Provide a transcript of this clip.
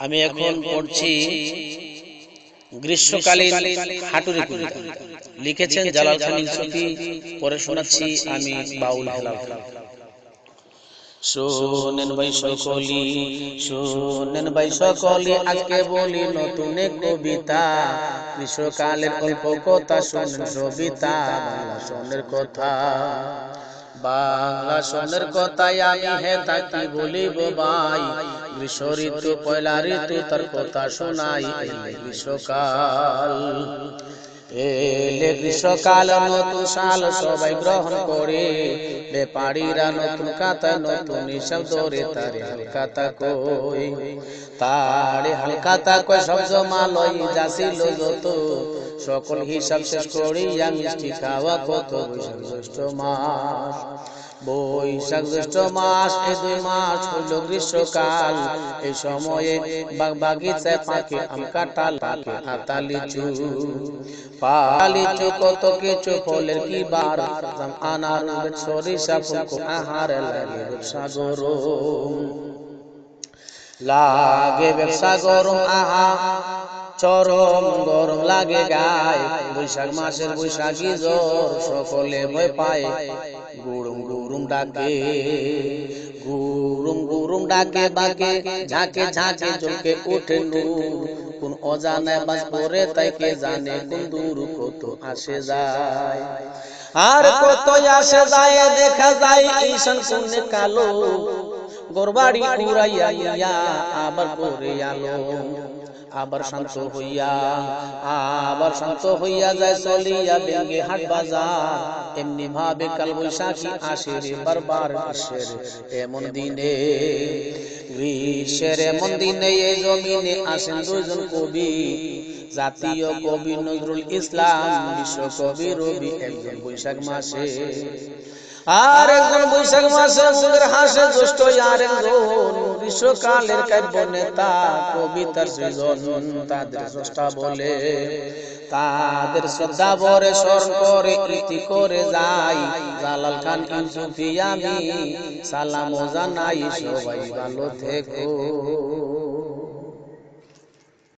আমি এখন পড়ছি গ্রীষ্মকালীন হাটুরি কবিতা। লিখেছেন জালাল খান ইউসুফি পরে শোনাচ্ছি আমি বাউল হেলাল। শোনেন ভাই সকলি শোনেন ভাই সকলি আজকে বলি নতুন কবিতা। গ্রীষ্মকালের অল্প কথা শোনেন সবিতা বাংলা সনের কথা। বাংলা সনের কথাই আমি হে তাকি বলিব ভাই গ্রীষ্ম ঋতু পয়লা ঋতু, তার কথা শোনাই এলে গ্রীষ্মকাল। এলে গ্রীষ্মকাল নতুন সাল সবাই গ্রহণ করে। বেপাড়িরা নতুন কাতা, নতুন হিসাব ধরে তারে হালকাতা কই। তারে হালকাতা কই সব জমা লই যাছিল যত। সকল হিসাব শেষ করিয়া মিষ্টি খাওয়া কত বৈশাখ মাস। বৈশাখ জ্যৈষ্ঠ মাস এই দুই মাস হইল গ্রীষ্মকাল। এই সময়ে বাগিচায় পাকে আম কাঁঠাল পাকে আতা লিচু পালিচু কত কিছু ফলের কি বার? আনার সরিষা ফুলকো আহার লাগে সাগর লাগে ব্যবসা গরম আহা। চরম গরম লাগে গায়। বৈশাখ মাসের বৈশাখী জ্বর সকলে ভয় পায়। গুরুম গুরুম ডাকে গুরুম গুরুম ডাকে, বাকে, ঝাঁকে ঝাঁকে চোখে নূর কোন অজানে বাস পরে তাইকে জানে কোন দূর কত আসে যায়। আর কত আসে যায়, দেখা যায় ঈশান কোন কালো। গোরবাড়ি উড়াইয়া ইয়া আবার পরে আলো আবার শান্ত হইয়া আবার শান্ত হইয়া যায় চলিয়া বেঙ্গে হাট বাজার। এমনি ভাবে কাল বৈশাখী আসে রে বারবার আসে এমন দিনে গ্রীষ্মের এমন দিনে এই জমিনে আসেন দুজন কবি। জাতীয় কবি নজরুল ইসলাম বিশ্ব কবি রবি একজন বৈশাখ মাসে। আর একজন বৈশাখ মাসে হাসে জ্যৈষ্ঠ আর একজন গ্রীষ্মকালের কাব্য নেতা কবিতার সৃজন তাদের স্রষ্টা বলে তাদের শ্রদ্ধা ভরে স্মরণ করে ইতি করে যাই। জালাল খান ইউসুফি আমি সালাম জানাই সবাই ভালো থেকো।